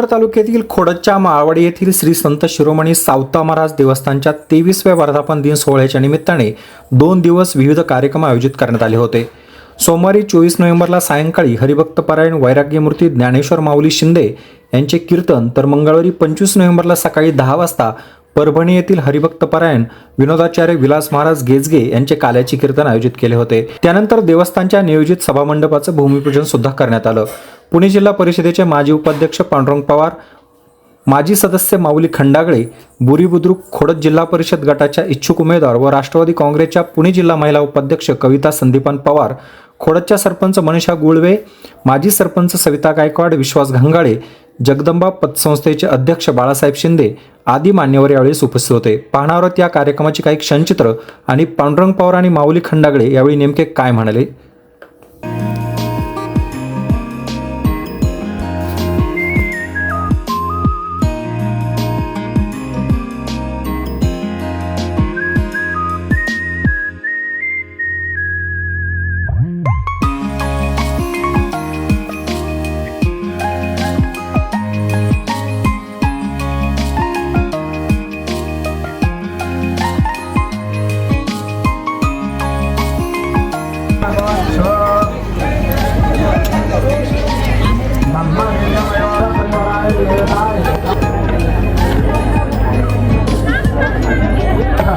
जुन्नर तालुक्यातील खोडदच्या माळवाडी येथील श्री संत शिरोमणी सावता महाराज देवस्थानच्या तेवीसव्या वर्धापन दिन सोहळ्याच्या निमित्ताने दोन दिवस विविध कार्यक्रम आयोजित करण्यात आले होते. सोमवारी चोवीस नोव्हेंबरला सायंकाळी हरिभक्तपरायण वैराग्यमूर्ती ज्ञानेश्वर माऊली शिंदे यांचे कीर्तन तर मंगळवारी पंचवीस नोव्हेंबरला सकाळी दहा वाजता परभणी येथील हरिभक्तपरायण विनोदाचार्य विलास महाराज गेजगे यांचे काल्याचे कीर्तन आयोजित केले होते. त्यानंतर देवस्थानच्या नियोजित सभामंडपाचं भूमिपूजन सुद्धा करण्यात आलं. पुणे जिल्हा परिषदेचे माजी उपाध्यक्ष पांडुरंग पवार माजी सदस्य माऊली खंडागळे बुरी बुद्रुक खोडद जिल्हा परिषद गटाच्या इच्छुक उमेदवार व राष्ट्रवादी काँग्रेसच्या पुणे जिल्हा महिला उपाध्यक्ष कविता संदीपान पवार खोडदच्या सरपंच मनीषा गुळवे माजी सरपंच सविता गायकवाड विश्वास घंगाळे जगदंबा पतसंस्थेचे अध्यक्ष बाळासाहेब शिंदे आदी मान्यवर यावेळी उपस्थित होते. पाहणार आहोत या कार्यक्रमाची काही क्षणचित्र आणि पांडुरंग पवार आणि माऊली खंडागळे यावेळी नेमके काय म्हणाले?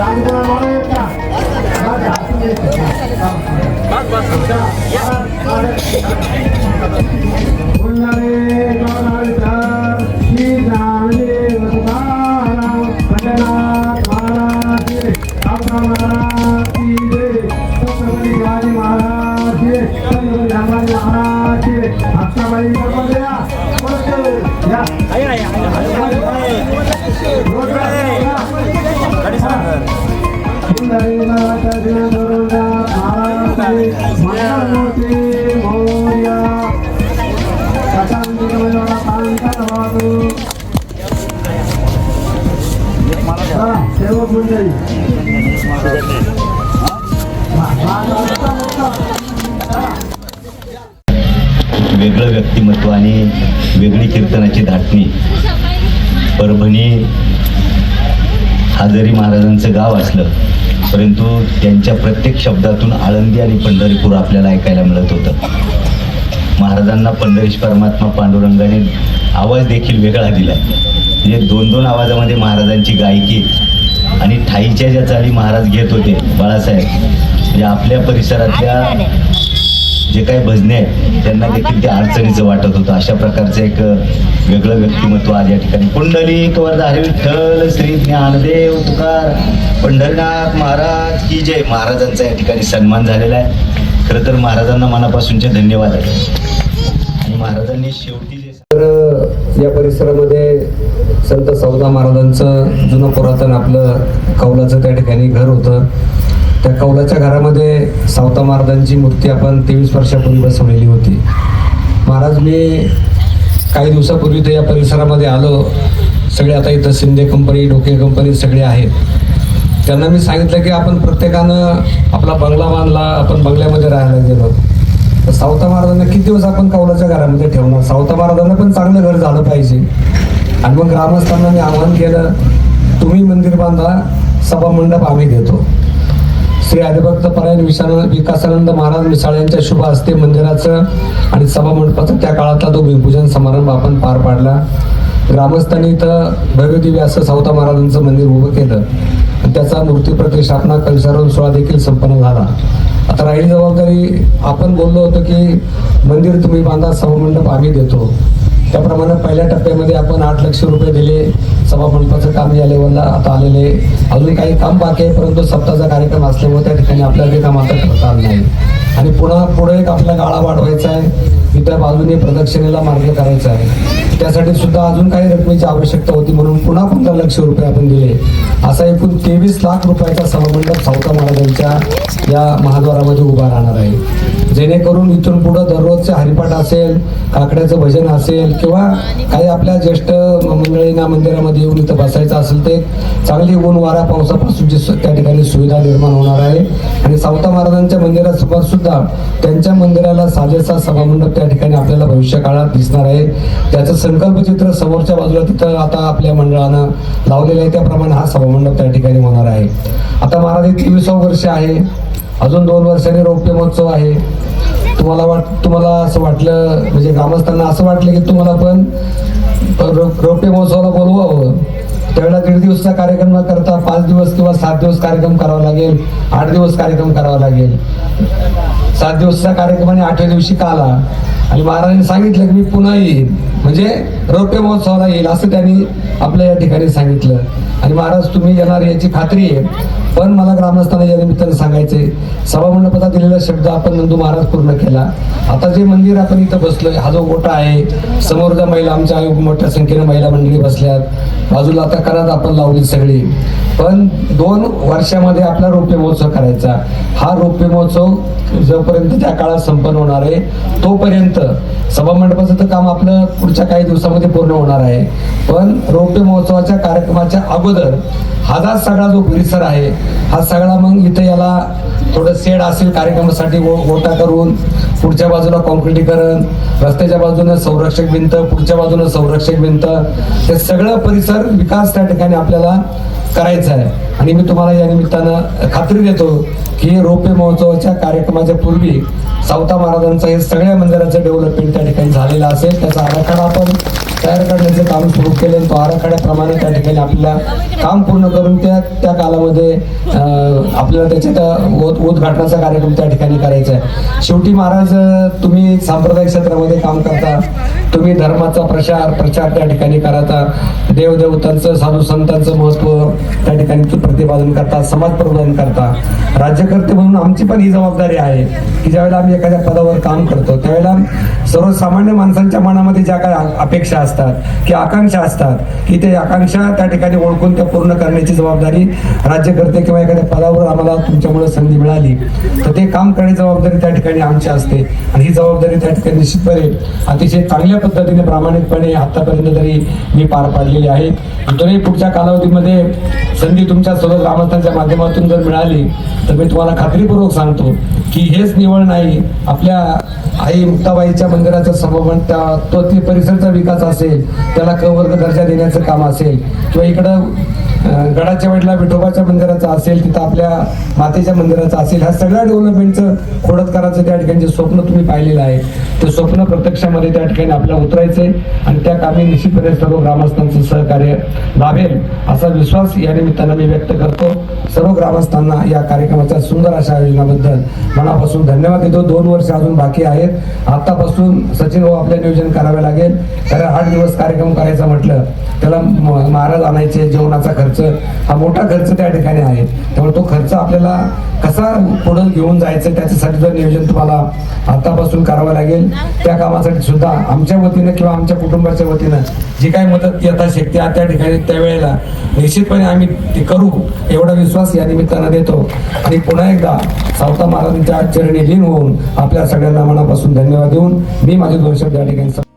सेवक मंडळी वेगळं व्यक्तिमत्व आणि वेगळी कीर्तनाची धाटणी. परभणी हा जरी महाराजांचं गाव असलं. परंतु त्यांच्या प्रत्येक शब्दातून आळंदी आणि पंढरीपूर आपल्याला ऐकायला मिळत होतं. महाराजांना पंढरीश परमात्मा पांडुरंगाने आवाज देखील वेगळा दिला म्हणजे दोन दोन आवाजामध्ये महाराजांची गायकी आणि ठाईच्या ज्या चाली महाराज घेत होते बाळासाहेब म्हणजे आपल्या परिसरातल्या जे काही भजने आहेत त्यांना देखील ते अडचणीचं वाटत होतं. अशा प्रकारचं एक वेगळं व्यक्तिमत्व आज या ठिकाणी. पुंडलिक वरदारी विठ्ठल श्री ज्ञानदेव तुकार पंढरनाथ महाराज की जय. महाराजांचा या ठिकाणी सन्मान झालेला आहे. खरं तर महाराजांना मनापासूनचे धन्यवाद आहे. आणि महाराजांनी शेवटी जे तर या परिसरामध्ये संत सौदा महाराजांचं जुनं पुरातन आपलं कौलाचं त्या ठिकाणी घर होतं. त्या कौलाच्या घरामध्ये सावता महाराजांची मूर्ती आपण तेवीस वर्षापूर्वी बसवलेली होती. महाराज मी काही दिवसापूर्वी ते या परिसरामध्ये आलो. सगळे आता इथं शिंदे कंपनी डोके कंपनी सगळे आहेत. त्यांना मी सांगितलं की आपण प्रत्येकानं आपला बंगला बांधला आपण बंगल्यामध्ये राहायला गेलो. तर सावता महाराजांना किती दिवस आपण कौलाच्या घरामध्ये ठेवणार? सावता महाराजांना पण चांगलं घर झालं पाहिजे. आणि मग ग्रामस्थांना मी आवाहन केलं तुम्ही मंदिर बांधा सभा मंडप आम्ही देतो श्री हरिभक्त परायण विशाल विकासानंद महाराज मिसाळ यांच्या शुभ हस्ते मंदिराचं आणि सभा मंडपाचा त्या काळातला तो भूमिपूजन समारंभ आपण पार पाडला. ग्रामस्थांनी इथं भैरवदेवी असं सावता महाराजांचं मंदिर उभं केलं. त्याचा मूर्ती प्रतिष्ठापना कलशारोहण सोहळा देखील संपन्न झाला. आता राहिली जबाबदारी आपण बोललो होतो की मंदिर तुम्ही बांधा सभामंडप आम्ही देतो. त्याप्रमाणे पहिल्या टप्प्यामध्ये आपण आठ लक्ष रुपये दिले. सभामंडपाचं काम या लेवलला आता आलेले अजून काही काम बाकी आहे परंतु सप्ताहाचा कार्यक्रम असल्यामुळे त्या ठिकाणी आपल्याला ते काम आता करता आलं नाही. आणि पुन्हा पुढे एक आपला गाळा वाढवायचा आहे. इतर बाजूने प्रदक्षिणेला मार्ग करायचा आहे. त्यासाठी सुद्धा अजून काही रकमेची आवश्यकता होती म्हणून पुन्हा पंधरा लक्ष रुपये आपण दिले. असा एकूण तेवीस लाख रुपयाचा सभामंडप सावता महाराजांच्या या महाद्वारामध्ये उभा राहणार आहे. जेणेकरून इथून पुढं दररोजचं हरिपाठ असेल काकड्याचं भजन असेल किंवा काही आपल्या ज्येष्ठ मंडळींना मंदिरामध्ये येऊन इथं बसायचं असेल ते चांगली ऊन वारा पावसापासून जी त्या ठिकाणी सुविधा निर्माण होणार आहे. आणि सावता महाराजांच्या मंदिरासमोर सुद्धा त्यांच्या मंदिराला साजेसा सभामंडप त्या ठिकाणी आपल्याला भविष्य काळात दिसणार आहे. त्याचं संकल्पचित्र समोरच्या बाजूला तिथं आता आपल्या मंडळानं लावलेलं आहे. त्याप्रमाणे हा सभामंडप त्या ठिकाणी होणार आहे. आता महाराज हे वर्ष आहे. अजून दोन वर्षांनी रौप्य महोत्सव आहे. तुम्हाला वाट तुम्हाला असं वाटलं म्हणजे ग्रामस्थांना असं वाटलं की तुम्हाला पण रौप्य महोत्सवाला बोलवावं. त्यावेळेला दीड दिवसाचा कार्यक्रम न करता पाच दिवस किंवा सात दिवस कार्यक्रम करावा लागेल आठ दिवस कार्यक्रम करावा लागेल. सात दिवसचा कार्यक्रम आणि आठव्या दिवशी का आला आणि महाराजांनी सांगितलं की मी पुन्हा येईन. म्हणजे रौप्य महोत्सवाला येईल असं त्यांनी आपल्या या ठिकाणी सांगितलं. आणि महाराज तुम्ही येणार याची खात्री आहे. पण मला ग्रामस्थांना या निमित्ताने सांगायचे सभामंडपात दिलेला शब्द आपण नंदू महाराज पूर्ण केला. आता जे मंदिर आपण इथं बसलोय हा जो गोटा आहे समोरच्या महिला आमच्या आयोग मोठ्या संख्येने महिला मंडळी बसल्यात. बाजूला आता करात आपण लावली सगळी. पण दोन वर्षामध्ये आपला रौप्य महोत्सव करायचा. हा रौप्य महोत्सव जोपर्यंत त्या काळात संपन्न होणार आहे तोपर्यंत सभामंडपाचं तर काम आपलं पुढच्या काही दिवसामध्ये पूर्ण होणार आहे. पण रौप्य महोत्सवाच्या कार्यक्रमाच्या अगोदर हा जा सगळा जो परिसर आहे हा सगळा मग इथं याला थोडं सेड असेल कार्यक्रमासाठी गो- गोटा करून पुढच्या बाजूला कॉन्क्रिटीकरण रस्त्याच्या बाजूनं संरक्षक भिंत पुढच्या बाजूनं संरक्षक भिंत हे सगळं परिसर विकास त्या ठिकाणी आपल्याला करायचा आहे. आणि मी तुम्हाला या निमित्तानं खात्री देतो की रोपे महोत्सवाच्या कार्यक्रमाच्या पूर्वी सावता महाराजांचं हे सगळ्या मंदिराचं डेव्हलपमेंट त्या ठिकाणी झालेलं असेल. त्याचा आराखडा आपण तयार करण्याचं काम सुरू केले तो आराखड्याप्रमाणे त्या ठिकाणी आपल्याला काम पूर्ण करून त्या त्या कालामध्ये आपल्याला त्याच्या उद- उद्घाटनाचा कार्यक्रम त्या ठिकाणी करायचा आहे. शेवटी महाराज आज तुम्ही सांप्रदायिक क्षेत्रामध्ये काम करता तुम्ही धर्माचा प्रचार प्रचार त्या ठिकाणी करता देवदेवतांचं साधू संतांचं महत्त्व त्या ठिकाणी प्रतिपादन करता समाज प्रबोधन करता. राज्यकर्ते म्हणून आमची पण ही जबाबदारी आहे की ज्यावेळेला आम्ही एखाद्या पदावर काम करतो त्यावेळेला सर्वसामान्य माणसांच्या मनामध्ये ज्या काही अपेक्षा असतात की आकांक्षा असतात की ते आकांक्षा त्या ठिकाणी ओळखून त्या पूर्ण करण्याची जबाबदारी राज्यकर्ते किंवा एखाद्या पदावर आम्हाला तुमच्यामुळे संधी मिळाली तर ते काम करण्याची जबाबदारी त्या ठिकाणी आमची असते. आणि ही जबाबदारी त्या ठिकाणी निश्चितपणे अतिशय चांगल्या पद्धतीने प्रामाणिकपणे आतापर्यंत तरी मी पार पाडलेली आहे. तरी पुढच्या कालावधीमध्ये संधी तुमच्या सर्व ग्रामस्थांच्या माध्यमातून जर मिळाली तर मी तुम्हाला खात्रीपूर्वक सांगतो की हेच निवड नाही. आपल्या आई मुक्ताबाईच्या मंदिराचं सभामंड त्या तो ती परिसरचा विकास असेल त्याला क वर्ग दर्जा देण्याचं काम असेल किंवा इकडं गडाच्या वाईटला विठोबाच्या मंदिराचं असेल तिथं आपल्या मातेच्या मंदिराचं असेल ह्या सगळ्या डेव्हलपमेंटचं खोडतकाराचं त्या ठिकाणी जे स्वप्न तुम्ही पाहिलेलं आहे. ते स्वप्न प्रत्यक्षामध्ये त्या ठिकाणी आपल्याला उतरायचंय आणि त्या कामी निश्चितपणे सर्व ग्रामस्थांचं सहकार्य लाभेल असा विश्वास या निमित्तानं मी व्यक्त करतो. सर्व ग्रामस्थांना या कार्यक्रमाच्या सुंदर अशा आयोजनाबद्दल मनापासून धन्यवाद देतो. दोन वर्ष अजून बाकी आहेत. आतापासून सचिन भाऊ आपले नियोजन करावे लागेल. कारण आठ दिवस कार्यक्रम करायचा म्हटलं त्याला म- महाराज आणायचे जेवणाचा खर्च. हा मोठा खर्च त्या ठिकाणी आहे. त्यामुळे तो खर्च आपल्याला कसा पुढे घेऊन जायचं त्याच्यासाठी जर नियोजन तुम्हाला आतापासून करावं लागेल त्या कामासाठी सुद्धा आमच्या वतीनं किंवा आमच्या कुटुंबाच्या वतीनं जी काही मदत येता आहे त्या ठिकाणी त्यावेळेला निश्चितपणे आम्ही ते करू एवढा विश्वास या निमित्तानं देतो. आणि पुन्हा एकदा सावता महाराजांच्या चरणी लीन होऊन आपल्या सगळ्यांना मनापासून धन्यवाद देऊन मी माझे दोन शब्द या ठिकाणी